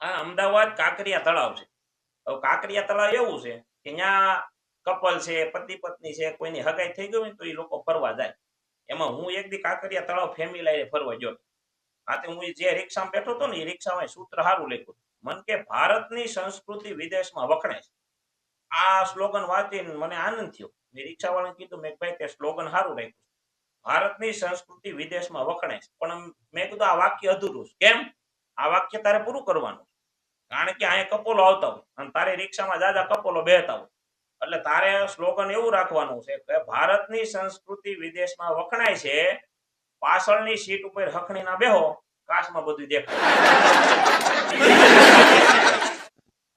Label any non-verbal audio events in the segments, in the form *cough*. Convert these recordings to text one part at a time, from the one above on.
આ અમદાવાદ કાંકરિયા તળાવ છે. કાંકરિયા તળાવ એવું છે કે ત્યાં કપલ છે, પતિ પત્ની છે, કોઈની હગાઈ થઈ ગઈ તો એ લોકો ફરવા જાય. એમાં હું એક દી કાંકરિયા તળાવ ફેમિલી ફરવા ગયો. આતે હું જે રિક્ષામાં બેઠો હતો ને એ રિક્ષામાં સૂત્ર હારું લખ્યું. મન કે ભારતની સંસ્કૃતિ વિદેશમાં વખણે છે. આ સ્લોગન વાંચીને મને આનંદ થયો. મેં રિક્ષાવાળાને કીધું, મેં ભાઈ, તે સ્લોગન સારું રાખ્યું. ભારતની સંસ્કૃતિ વિદેશમાં વખણે છે. પણ મેં કીધું, આ વાક્ય અધૂરું છે. કેમ? આ વાક્ય તારે પૂરું કરવાનું. કારણ કે અહીંયા કપોલો આવતા હોય. અને તારે રિક્ષામાં જાજા કપોલો બેહતા હોય. એટલે તારે સ્લોગન એવું રાખવાનું છે કે ભારતની સંસ્કૃતિ વિદેશમાં વખણાય છે, પાછળની સીટ ઉપર હખણી ના બેહો કાશમાં બધું દેખાય.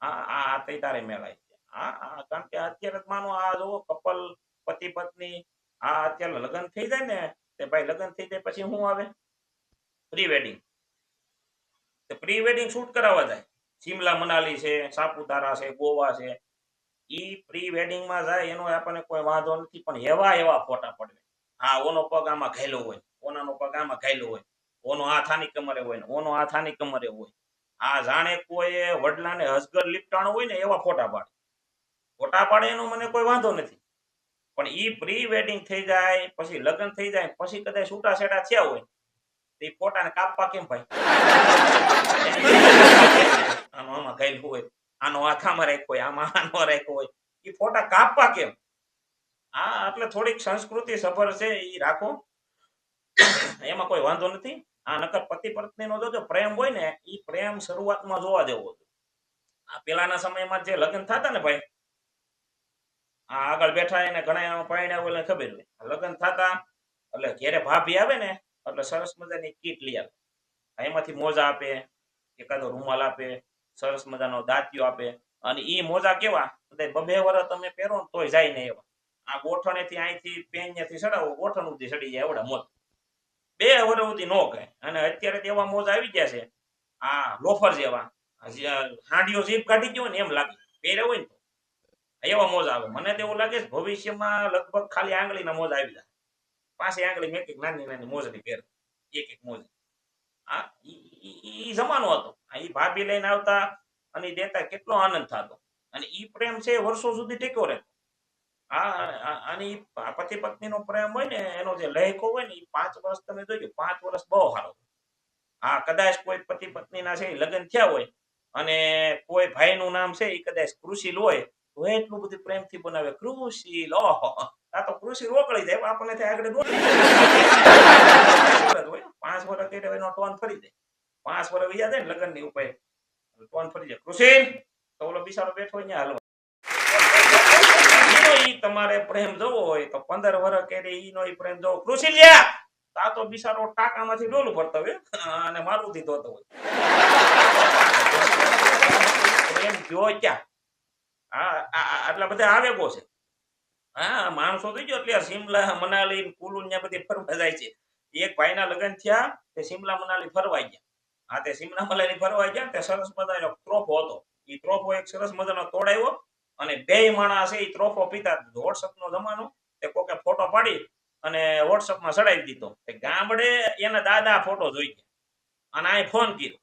આ આ તઈ તારે મેળાય આ આ કારણ કે અત્યારે માનો આ જો કપલ પતિ પત્ની, આ અત્યારે લગ્ન થઈ જાય ને, તે ભાઈ લગ્ન થઈ જાય પછી શું આવે? Pre wedding pre wedding shoot કરાવવા જાય. શિમલા મનાલી છે, સાપુતારા છે, ગોવા છે. ઈ પ્રી વેડિંગમાં જાય, એનો આપણને કોઈ વાંધો નથી, પણ એવા એવા ફોટા પડે. હા ઓનો પગ આમાં ઘાયલો હોય, ઓનાનો પગ આમાં ઘાયલો હોય, ઓનો આ થાની કમરે હોય ને ઓનો આની કમરે હોય. આ જાણે કોઈ વડલાને હસગર લીપટાણો હોય ને એવા ફોટા પાડે. ફોટા પાડે એનો મને કોઈ વાંધો નથી. પણ ઈ પ્રી વેડિંગ થઈ જાય, પછી લગ્ન થઈ જાય, પછી કદાચ છૂટા છેડા થયા હોય ઈ ફોટાને કાપવા કેમ ભાઈ? આનો આમાં ગયેલું હોય, આનો આખામાં રાખ્યો હોય, આમાં આનો રાખ્યો હોય, એ ફોટા કાપવા કેમ? આ એટલે થોડીક સંસ્કૃતિ સફર છે એ રાખો. એમાં કોઈ વાંધો નથી. આ નકર પતિ પત્ની નો જો પ્રેમ હોય ને એ પ્રેમ શરૂઆતમાં જોવા જેવો આ પેલાના સમયમાં જે લગ્ન થતા ને ભાઈ, આ આગળ બેઠા એને ઘણા પરણ્યા હોય ખબર હોય. લગ્ન થતા, એટલે ઘેરે ભાભી આવે ને, એટલે સરસ મજાની કીટ લઈ આવે. એમાંથી મોજા આપે, એકાદો રૂમાલ આપે સરસ મજાનો દાંતિયો આપે. અને ઈ મોજા કેવા? બબે વરસ તમે પહેરો ને તોય જાય ને એવા. આ ગોઠણેથી અહીંથી પેન્યથી ચડાવો, ગોઠણ સુધી ચડી જાય એવડા મોજ બે વર સુધી નો કહે અને અત્યારે તો એવા મોજા આવી ગયા છે. આ લોફર જેવા. હાંડીઓ જીપ કાઢી ગયો ને એમ લાગે. પહેરે હોય ને એવા મોજા આવે. મને તો એવું લાગે છે ભવિષ્યમાં લગભગ ખાલી આંગળીના મોજા આવી જાય. પાસે આંગળી એક નાની નાની મોજડી પહેરે. એક એક મોજ આ ઈ- જમાનો હતો. એ ભાભી લઈને આવતા અને દેતા કેટલો આનંદ થતો. અને ઈ પ્રેમ છે વર્ષો સુધી ટેક્યો રહેતો. અને પતિ પત્ની નો પ્રેમ હોય ને, એનો જે લહેકો હોય ને એ પાંચ વર્ષ તમે જોજો, પાંચ વર્ષ બહુ સારો હા કદાચ કોઈ પતિ પત્નીના છે ઈ લગ્ન થયા હોય અને કોઈ ભાઈ નું નામ છે એ કદાચ કૃષિલ હોય, તો એટલું બધું પ્રેમથી બનાવે. કૃષિલ, ઓહો, આ તો કૃષિ રોકડી જાય આપણને ત્યાં આગળ પાંચ વર્ષ કર્યા એનો ટોન ફરી જાય. પાંચ વર્ષ વૈયા જાય ને લગ્નની ઉપર ટોન ફરી જાય. કૃષિલ તો ઓલો બિચારો બેઠો હોય હાલો તમારે પ્રેમ જોવો હોય તો પંદર વર્ષ કે ઈ નો ઈ પ્રેમ જોવો. કૃષિલ યા તો તો બિચારો ટાંકામાંથી ડોલું ભરતો હોય અને મારું દીધો હતો પ્રેમ જો ક્યાં? હા આટલા બધા આવેગો છે. હા, માણસો થઈ ગયો એટલે સિમલા મનાલી કુલુ ને ત્યાં બધી ફરવા જાય છે. એક ભાઈના લગ્ન થયા, તે શિમલા, મનાલી ફરવા ગયા. હા તે શિમલા મનાલી ફરવા ગયા તે સરસ મજાનો ત્રોફો હતો. એ ત્રોફો એક સરસ મજાનો તોડાયો અને બે માણસ એ ત્રોફો પીતા વોટ્સઅપ નો જમાનો તે કોકે ફોટો પાડી અને WhatsApp માં ચડાવી દીધો. ગામડે એના દાદા ફોટો જોઈ ગયા અને આ ફોન કર્યો.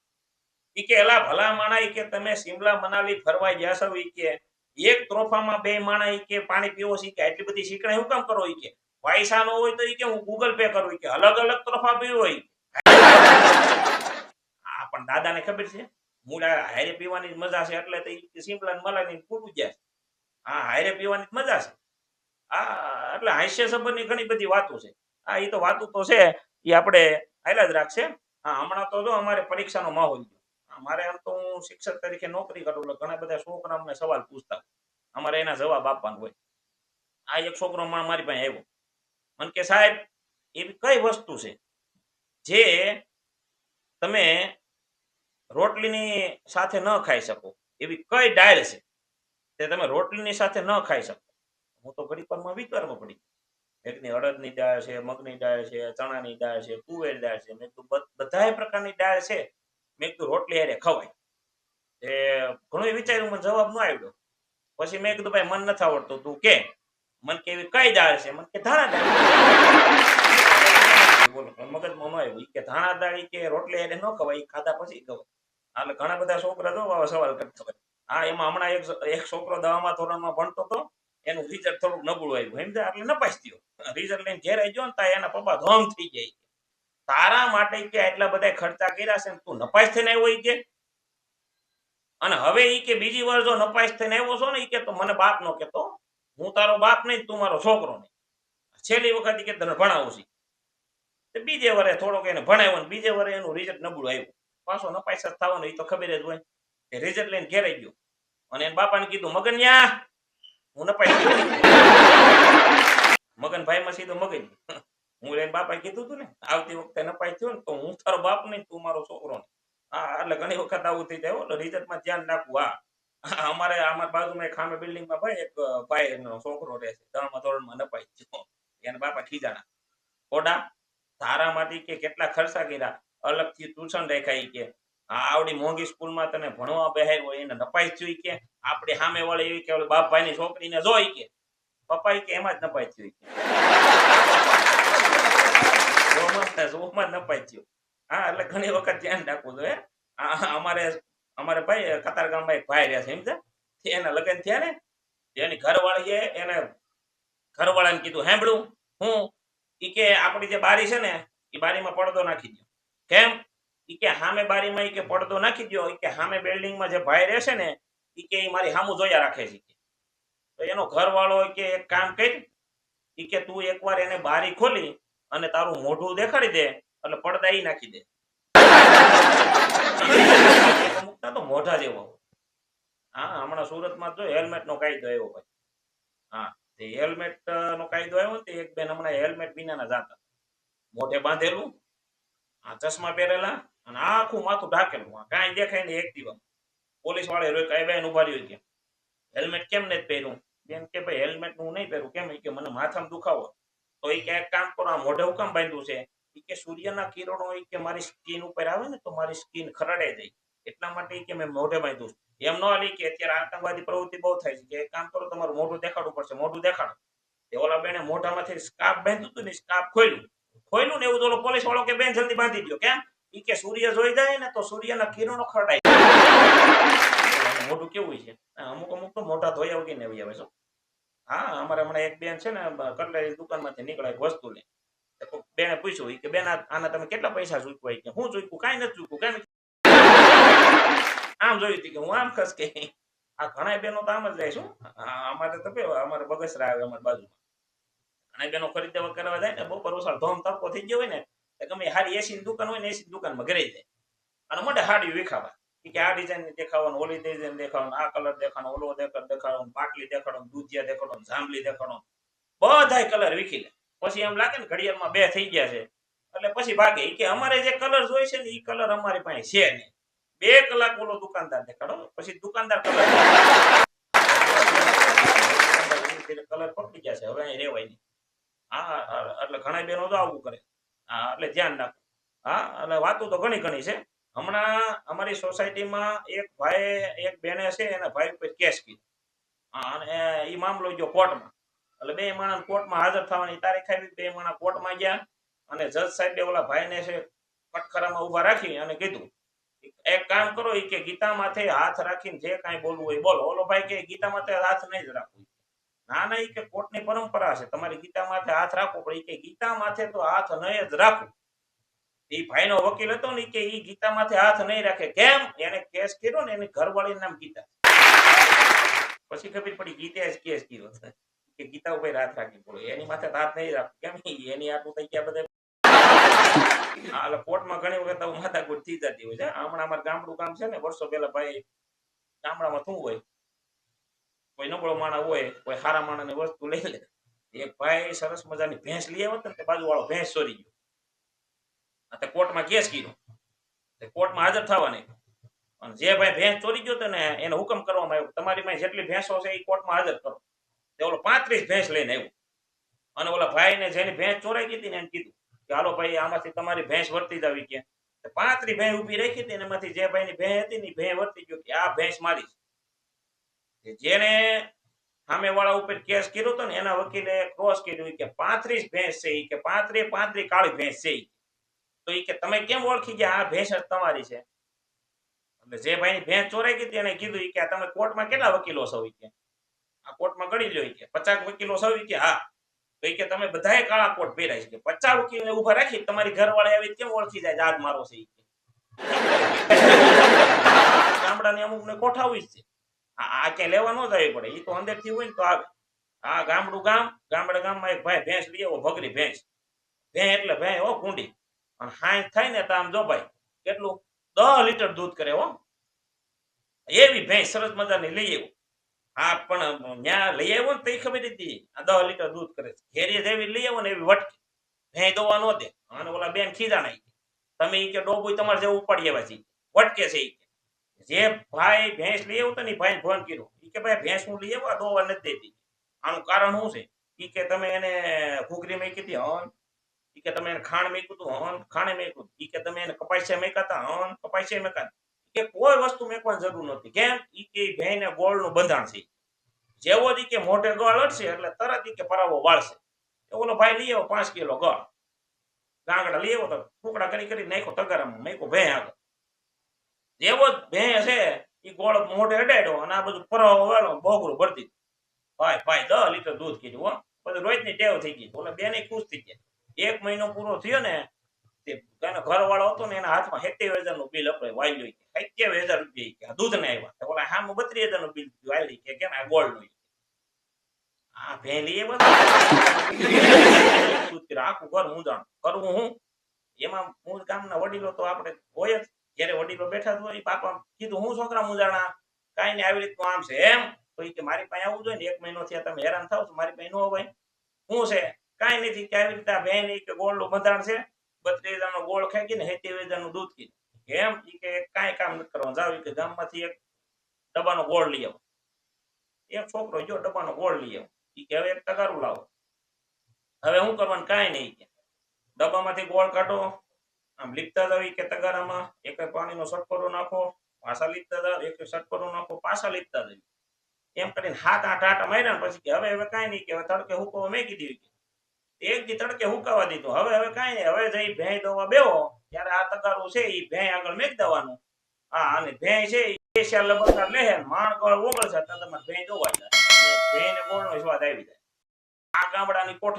ઈ કે, એલા ભલા માણા કે તમે સિમલા મનાલી ફરવા ગયા છો? ઈ કે, એક ત્રોફામાં બે માણા એ કે પાણી પીવો છે કે આટલી બધી શીખણી હું કામ કરો? એ કે, પૈસા નો હોય તો એ કે હું ગૂગલ પે કરું. કે અલગ અલગ ત્રોફા પીવો આ પણ દાદાને ખબર છે? મૂળા હારે પીવાની મજા છે, એટલે ઈ શિમલા ને મલાની ફૂટું જાય. હા હારે પીવાની મજા છે. આ એટલે હાસ્ય સંબંધની ઘણી બધી વાતો છે. આ એ તો વાતો તો છે એ આપણે હાલ્યા જ રાખશે. હા, હમણાં તો જો અમારે પરીક્ષાનો માહોલ ગયો. મારે આમ તો હું શિક્ષક તરીકે નોકરી કરું, એટલે ઘણા બધા છોકરા અમને સવાલ પૂછતા અમારે એના જવાબ આપવાનો હોય. આ એક છોકરો મારી પાસે આવ્યો. મને કે સાહેબ, એવી કઈ વસ્તુ છે, જે તમે રોટલીની સાથે ન ખાઈ શકો. એવી કઈ ડાળ છે? તે તમે રોટલીની સાથે ન ખાઈ શકો. હું તો ઘડી પરમાં વિચારમાં પડી એકની અડદની દાળ છે, મગની દાળ છે, ચણાની દાળ છે, તુવેર દાળ છે મેં કીધું બધા પ્રકારની દાળ છે. મેં કીધું રોટલી હારે ખવાય. એ ઘણું વિચાર્યું મને જવાબ ન આવ્યો. પછી મેં કીધું ભાઈ મન નથી આવડતું. તું કે, મન કે એવી કઈ દાળ છે? મન કે ધાણા દાળ. બોલો મગજમાં ન આવ્યું. કે ધાણા દાળ કે રોટલી એને ન ખવાય ખાધા પછી ખવાય. એટલે ઘણા બધા છોકરા જો સવાલ કરતો હોય. હા, એમાં હમણાં એક એક છોકરો દવામાં ધોરણમાં ભણતો હતો, એનું રિઝલ્ટ થોડુંક નબળું આવ્યું. એમ એટલે નપાસ થયો. રિઝલ્ટ લઈને ઘેર આવી ગયો ને ત્યાં એના પપ્પા ધોમ થઈ જાય તારા માટે કે આટલા બધા ખર્ચા કર્યા છે તું નપાસ થઈને આવ્યો કે? અને હવે એ કે બીજી વાર જો નપાસ થઈને આવ્યો છો ને એ કે તો મને બાપ નો કેતો, હું તારો બાપ નહીં તું મારો છોકરો નહીં. છેલ્લી વખત કે તને ભણાવું છે. બીજે વરે થોડોક એને ભણાવ્યો બીજે વરે એનું રિઝલ્ટ નબળું આવ્યું. પાછો નપાસ જ થવાનો એ તો ખબર જ હોય એ રિઝલ્ટ લઈને ઘેર ગયો. અને એના બાપાને કીધું મગન્યા હું નપાઈ મગન ભાઈ માં સીધો મગન હું એને બાપાએ કીધું તું ને, આવતી વખતે નપાઈ થયો ને તો હું તારો બાપ નહીં, તું મારો છોકરો ને હા એટલે ઘણી વખત આવું થઈ જાય એટલે રિઝલ્ટમાં ધ્યાન રાખવું, હા. અમારે અમારા બાજુમાં ખામે બિલ્ડિંગમાં ભાઈ એક ભાઈ નો છોકરો રહે છે ધોરણમાં ધોરણમાં નપાઈ ગયો એના બાપા ખીજાણા ઓડા તારા માટે કે કેટલા ખર્ચા કર્યા? અલગથી ટ્યુશન રાખ્યા કે આવડી મોંઘી સ્કૂલમાં તને ભણવા બેહાય હોય, એને નપાઈ થયું કે, આપણી સામે વાળી એવી કે બાપભાઈની છોકરીને જોઈ કે. પપ્પા કે, એમાં જ નપાઈ થયું કે. નપાઈ થયું. હા, એટલે ઘણી વખત ધ્યાન રાખવું જોઈએ. અમારે અમારે ભાઈ કતાર ગામમાં એક ભાઈ રહ્યા છે, એમ છે. એના લગ્ન થયા ને, એની ઘરવાળીએ એને ઘરવાળાને કીધું, સાંભળું, હું એ કે આપણી જે બારી છે ને એ બારીમાં પડદો નાખી દો કેમ? ઈ કે સામે બારીમાં ઈ કે પડદો નાખી દો ઈ કે હામે બિલ્ડિંગમાં જે ભાઈ રહેશે ને, ઈ કે ઈ મારી હામું જોયા રાખે છે તો એનો ઘરવાળો કે એક કામ કરી ઈ કે તું એકવાર એને બારી ખોલી અને તારું મોઢું દેખાડી દે, એટલે પડદા ઈ નાખી દે. મુકતા તો મોઢા જેવો. હા, હમણાં સુરતમાં જો હેલ્મેટ નો કાયદો આવ્યો ભાઈ. હા, તે હેલ્મેટ નો કાયદો આવ્યો તે એક બેન હમણાં હેલ્મેટ વિનાના જાતા. મોઢે બાંધેલું આ ચશ્મા પહેરેલા અને આખું માથું ઢાકેલું. કાંઈ દેખાય ને એક દિવસ. પોલીસ વાળે રોય કઈ બેન ઊભા રહ્યું કે હેલ્મેટ કેમ નથી પહેર્યું? બેન કે ભાઈ હેલ્મેટ હું નહીં પહેરું. કેમ? કે મને માથામાં દુખાવો. તો એ ક્યાંક કામ કરો, આ મોઢે કામ બાંધ્યું છે. એ કે, સૂર્યના કિરણો એ કે મારી સ્કિન ઉપર આવે ને, તો મારી સ્કિન ખરડાઈ જાય એટલા માટે કે, મેં મોઢે બાંધ્યું એમ ન હાલી કે, અત્યારે આતંકવાદી પ્રવૃત્તિ બહુ થાય છે. કે, એક કામ કરો, તમારું મોઢું દેખાડવું પડશે, મોઢું દેખાડો. તે ઓલા બેને મોઢામાંથી સ્કાર્ફ બાંધ્યું હતું ને સ્કાર્ફ ખોલ્યું. ખોલ્યું ને એવું તો પોલીસ વાળો કે બેન જલ્દી બાંધી દો કેમ? ઈ કે સૂર્ય જોઈ જાય ને તો સૂર્યના કિરણો ખરડાય. મોઢું કેવું છે? અમુક અમુક તો મોઢા ધોયા વગર ને આવી આવે છે, હા. અમારે હમણાં એક બેન છે ને કટલેરી દુકાનમાંથી નીકળે એક વસ્તુ લે બેને પૂછ્યું કે બેન આના તમે કેટલા પૈસા ચૂકવાય? કે, હું ચૂકવું કાંઈ નથી ચૂકવું કાંઈ આમ જોયું હતી કે હું આમ ખસ કે આ ઘણા બેનો તો આમ જ જાય છું અમારે તો અમારે બગસરા આવે અમારી બાજુમાં. ઘણા બેનો ખરીદવા કરવા જાય ને બપોર વસાળ ધોમ તડકો થઈ ગયો હોય ને ગમે હારી એસી દુકાન હોય ને એસી દુકાનમાં ઘરે જાય. અને મોઢે હાડી વિખાવા. કે આ ડિઝાઇન દેખાવાનું, ઓલી ડિઝાઇન દેખાવાનું, આ કલર દેખાવાનો, ઓલો દેખાડ દેખાડવાનો પાટલી દેખાડો દૂધિયા દેખાડો જાંબલી દેખાડો બધા કલર વિખી લે. પછી એમ લાગે ને ઘડિયાળમાં બે થઈ ગયા છે. એટલે પછી ભાગે. કે અમારે જે કલર જોઈ છે ને એ કલર અમારી પાસે છે નહીં. બે કલાક ઓલો દુકાનદાર દેખાડો. પછી દુકાનદાર *laughs* કલર કલર પકડી ગયા છે. હવે અહીં રેવાય નહીં. હા એટલે ઘણા બેનો તો આવું કરે. હા, એટલે ધ્યાન રાખો હા એટલે વાતો તો ઘણી ઘણી છે. હમણાં અમારી સોસાયટીમાં એક ભાઈ એક બેને છે, એના ભાઈ ઉપર કેસ કીધો અને એ મામલો ગયો કોર્ટમાં. એટલે બે માણસ કોર્ટમાં હાજર થવાની તારીખ આવી બે માણસ કોર્ટમાં ગયા, અને જજ સાહેબે ઓલા ભાઈને છે, કટખરામાં ઊભા રાખી અને કીધું, એક કામ કરો એ કે ગીતા માથે હાથ રાખીને જે કાંઈ બોલવું હોય બોલો. ઓલો ભાઈ કે ગીતા માથે હાથ નહીં જ રાખવું. ના ના કે કોર્ટની પરંપરા છે. તમારે ગીતા માથે હાથ રાખવો પડે. કે ગીતા માથે તો હાથ નહીં જ રાખવું. એ ભાઈનો વકીલ હતો ને કે એ ગીતા માથે હાથ નહીં રાખે. કેમ? એને કેસ કર્યો ને એની ઘરવાળીનું નામ ગીતા. પછી ખબર પડી ગીતા જ કેસ કર્યો કે ગીતા ઉપર હાથ રાખી પડે એની માથે હાથ નહીં રાખો કેમ? એની આટલું થઈ ગયા બધા. એટલે કોર્ટમાં ઘણી વખત માથાકૂટ થઈ જતી હોય છે. હમણાં અમારે ગામડું કામ છે ને, વર્ષો પહેલા ભાઈ ગામડામાં શું હોય? કોઈ નબળો માણસ હોય, કોઈ સારા માણસની વસ્તુ લઈ લે એક ભાઈ સરસ મજાની ભેંસ લઈ આવ્યો ને તે બાજુવાળો ભેંસ ચોરી ગયો. તે કોર્ટમાં કેસ કર્યો. કોર્ટમાં હાજર થવા નહીં અને જે ભાઈ ભેંસ ચોરી ગયો ને એને હુકમ કરવામાં આવ્યો. તમારી પાસે જેટલી ભેંસો છે એ કોર્ટમાં હાજર કરો. તે ઓલો પાંત્રીસ ભેંસ લઈને આવ્યો. અને ઓલા ભાઈને જેની ભેંસ ચોરાઈ ગઈ હતી ને એને કીધું કે હાલો ભાઈ, આમાંથી તમારી ભેંસ વર્તી જાવી કે પાંત્રી ભેંસ ઊભી રાખી હતી એમાંથી જે ભાઈની ભેંસ હતી ને ભેંસ વર્તી ગયો કે આ ભેંસ મારી જેને સામે વાળા ઉપર કેસ કર્યો હતો ને, એના વકીલે ક્રોસ કર્યું કે પાંત્રીસ ભેંસ છે કે પાંત્રી પાંત્રી કાળી ભેંસ છે તો એ કે તમે કેમ ઓળખી ગયા? આ ભેંસ જ તમારી છે. એટલે જે ભાઈની ભેંસ ચોરાઈ ગઈ એને કીધું કે તમે કોર્ટમાં કેટલા વકીલો છો કે. આ કોર્ટમાં ગણી લો કે. પચાસ વકીલો છો કે, હા. તો કે તમે બધાએ કાળા કોટ પહેરાય છે. પચાસ વકીલને ઊભા રાખી તમારી ઘરવાળા આવી કેમ ઓળખી જાય? આજ મારો છે ને અમુક ને કોઠાવી છે. આ આ લેવા ન જવી પડે. એ તો અંદરથી હોય ને તો આવે. આ ગામડું ગામ, ગામડા ગામમાં એક ભાઈ ભેંસ લઈ આવો ભગરી ભેંસ. ભેં એટલે ભેં હો, કુંડી. અને હાઈ થાય ને તો આમ જો ભાઈ કેટલું? દસ લીટર દૂધ કરે, હો. એવી ભેંસ સરસ મજાની લઈ આવ્યો. હા પણ ન્યા લઈ આવ્યો ને તો ખબર હતી. આ દસ લીટર દૂધ કરે છે. ઘેરી જેવી લઈ આવ્યો ને એવી વટકે. ભેં દોવા ન દે. અને ઓલા બેન ખીજા નાખી તમે કે ડોબુય તમારે જેવું ઉપાડી આવ્યા છે વટકે છે. જે ભાઈ ભેંસ લઈ આવ્યો ને ભાઈ ફોન કર્યો. એ કે ભાઈ ભેંસ હું લઈ આવ્યો આ દોવા નથી દેતી. આનું કારણ શું છે? ઈ કે તમે એને ઘૂઘરી મેકી હતી, હન. ઈ કે તમે એને ખાણ મેક્યું હતું, હન. ખાણે મેક્યું હતું. ઈ કે તમે એને કપાસિયા મેકા હતા, હન. કપાસિયા મેકા કે કોઈ વસ્તુ મેકવાની જરૂર નથી. કેમ? ઈ કે ભેંને ગોળનું બંધાણ છે. જેવો જ કે મોઢે ગળ અડશે એટલે તરત ઈ કે પરાવો વાળશે. એ ઓલો ભાઈ લઈ આવો પાંચ કિલો ગળ. ગાંગડા લઈ આવો તો ટુકડા કરી કરી નાખ્યો તગારામાં મેકો ભેં આગળ. જેવો જ છે એ ગોળ મોઢે અડાડ્યો અને આ બધું પરાવો વાળો ભરતી ભાઈ ભાઈ દસ લીટર દૂધ કીધું, હો. બધું રોજની ટેવ થઈ ગઈ. ઓલા બેને ખુશ થઈ ગયા. એક મહિનો પૂરો થયો ને, તે એનો હતો ને હજારનું બિલ અપાય, વાયલું સિત્તેર હજાર દૂધ ને આવ્યા ઓલા હામું હજારનું બિલ વાયલી કે, કેમ ગોલ્ડનું આ ભેલી એ બધું. *laughs* આખું ઘર મૂંઝાણ કરવું હું? એમાં મૂળ ગામના વડીલો તો આપણે હોય જ. જ્યારે વડીલો બેઠા તો બાપા કીધું, હું છોકરા મૂંઝાણા? કાંઈ નહીં આવી રીતનું આમ છે. એમ તો કે, મારી પાસે આવવું જોઈએ ને, એક મહિનો થયા તમે હેરાન થાવ મારી પાસે ન હોય. શું છે? કાંઈ નથી, કે આવી રીતે આ ભેં નહીં કે ગોળનું બંધાણ છે બત્રીસ હજારનો ગોળ ખાઈ ને સિત્તેર હજારનું દૂધ કીધું. એમ ઈ કે કાંઈ કામ નથી કરવાનું જાવ કે ગામમાંથી એક ડબ્બાનો ગોળ લઈ આવો. એક છોકરો જો ડબ્બાનો ગોળ લઈ આવો. ઈ કે, હવે એક તગારું લાવો. હવે હું કરવાનું? કાંઈ નહીં કે ડબ્બામાંથી ગોળ કાઢો આમ લીપતા દાવી કે તગારામાં એક પાણીનો સટકોરો નાખો, પાછા લીપતા જાવ એક સટકોરો નાખો, પાછા લીપતા દાવી એમ કરીને હાથ આઠ આઠ માર્યા પછી કે હવે હવે કાંઈ નહીં કે તડકે હુકવા મેકી દીધી એક દી તડકે હુકાવા દીધું, હવે હવે કાંઈ નહીં, હવે જઈ ભેં દોવા બેહો, ત્યારે આ તગારું છે એ ભેં આગળ મેક દેવાનું. હા, અને ભેં છે ઈ એશિયા લબડતા લે માણ ગળ ઓગળશે તો તમારે ભેં દોવાઈ જાય. ભેં ને ગોળનો સ્વાદ આવી જાય. આ ગામડાની કોઠા